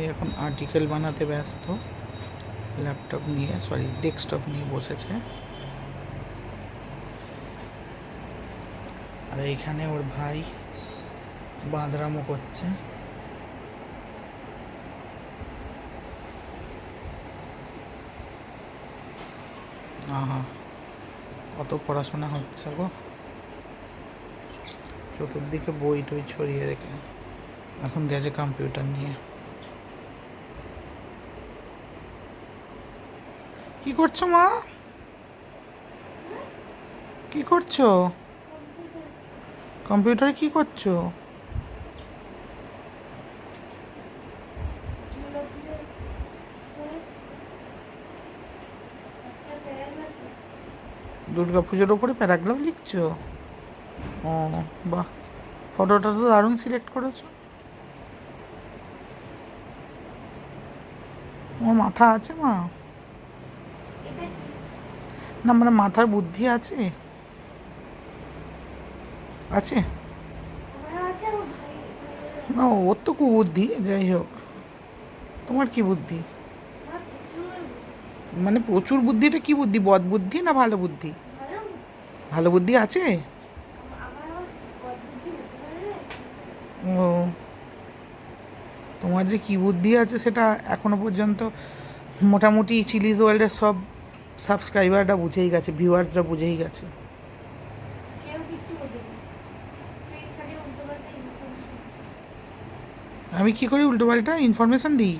ওই এখন আর্টিকেল বানাতে ব্যস্ত। ল্যাপটপ নিয়ে সরি ডেস্কটপ নিয়ে বসেছে। আর এইখানে ওর ভাই বাঁদরামো করছে। আহা, কত পড়াশোনা হচ্ছে গো। চতুর্দিকে বই টই ছড়িয়ে রেখে। এখন গেছে কম্পিউটার নিয়ে। কি করছ মা? কি করছ? কম্পিউটারে কি করছ? দুর্গা পুজোর ওপরে প্যারাগ্রাফ লিখছো? ও, বাহ। ফটোটা তো দারুণ সিলেক্ট করেছ। তোমার মাথা আছে মা? না মানে মাথার বুদ্ধি আছে? আছে? না ওর তো কুবুদ্ধি যাই হোক। তোমার কি বুদ্ধি? মানে প্রচুর বুদ্ধিটা কি বুদ্ধি? বদ বুদ্ধি না ভালো বুদ্ধি? ভালো বুদ্ধি আছে? ও। তোমার যে কি বুদ্ধি আছে সেটা এখনও পর্যন্ত মোটামুটি চিলিজ ওয়ার্ল্ডের সব সাবস্ক্রাইবাররা বুঝেই গেছে ভিউয়ার্সরা বুঝেই গেছে। আমি কি করি উল্টোপাল্টা ইনফরমেশন দিই?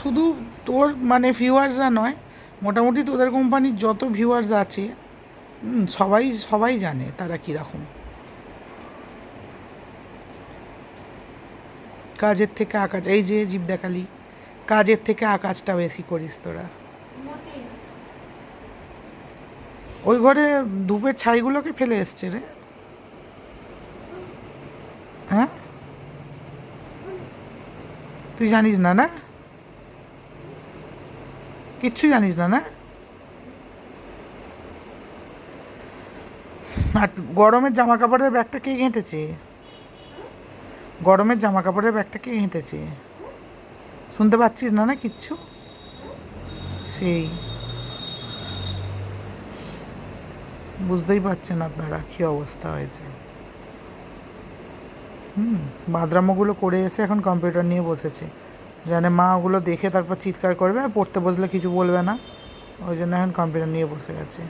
শুধু তোর মানে ভিউয়ার্সরা নয় মোটামুটি তোদের কোম্পানির যত ভিউয়ার্স আছে সবাই সবাই জানে তারা কীরকম। কাজের থেকে আকাশ এই যে জীব দেখালি। কাজের থেকে আকাশটা বেশি করিস তোরা। ওই ঘরে ধূপের ছাইগুলোকে ফেলে এসছে রে। হ্যাঁ? তুই জানিস না না? কিচ্ছু জানিস না না? আর গরমের জামা কাপড়ের ব্যাগটা কে ঘেঁটেছে? গরমের জামা কাপড়ের ব্যাগটা কে ঘেঁটেছে? শুনতে পাচ্ছিস না না কিচ্ছু? সেই। বুঝতেই পারছেন আপনারা কী অবস্থা হয়েছে। হুম, বাদরামোগুলো করে এসে এখন কম্পিউটার নিয়ে বসেছে। জানে মা ওগুলো দেখে তারপর চিৎকার করবে আর পড়তে বসলে কিছু বলবে না। ওই জন্য এখন কম্পিউটার নিয়ে বসে গেছে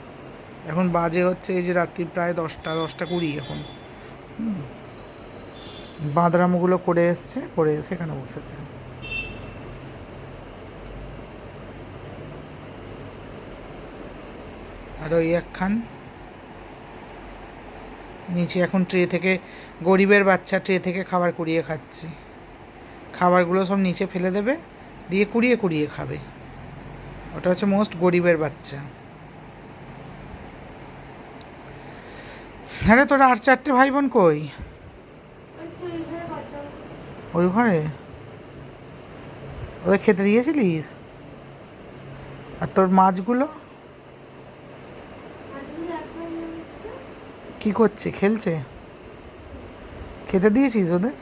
এখন বাজে হচ্ছে এই যে রাত্রি প্রায় দশটা দশটা কুড়ি এখন। হুম। বাঁদরামোগুলো করে এসছে, করে এসে এখানে বসেছে। আর ওই একখান। নিচে এখন ট্রে থেকে, গরিবের বাচ্চা ট্রে থেকে খাবার কুড়িয়ে খাচ্ছে। খাবারগুলো সব নিচে ফেলে দেবে, দিয়ে কুড়িয়ে কুড়িয়ে খাবে। ওটা হচ্ছে মোস্ট গরিবের বাচ্চা। হ্যাঁ তোরা আর চারটে ভাই বোন কই? ওই ঘরে? ওদের খেতে দিয়েছিলিস? আর তোর মাছগুলো? কি করছে? খেলছে? খেতে দিয়েছিস ওদের?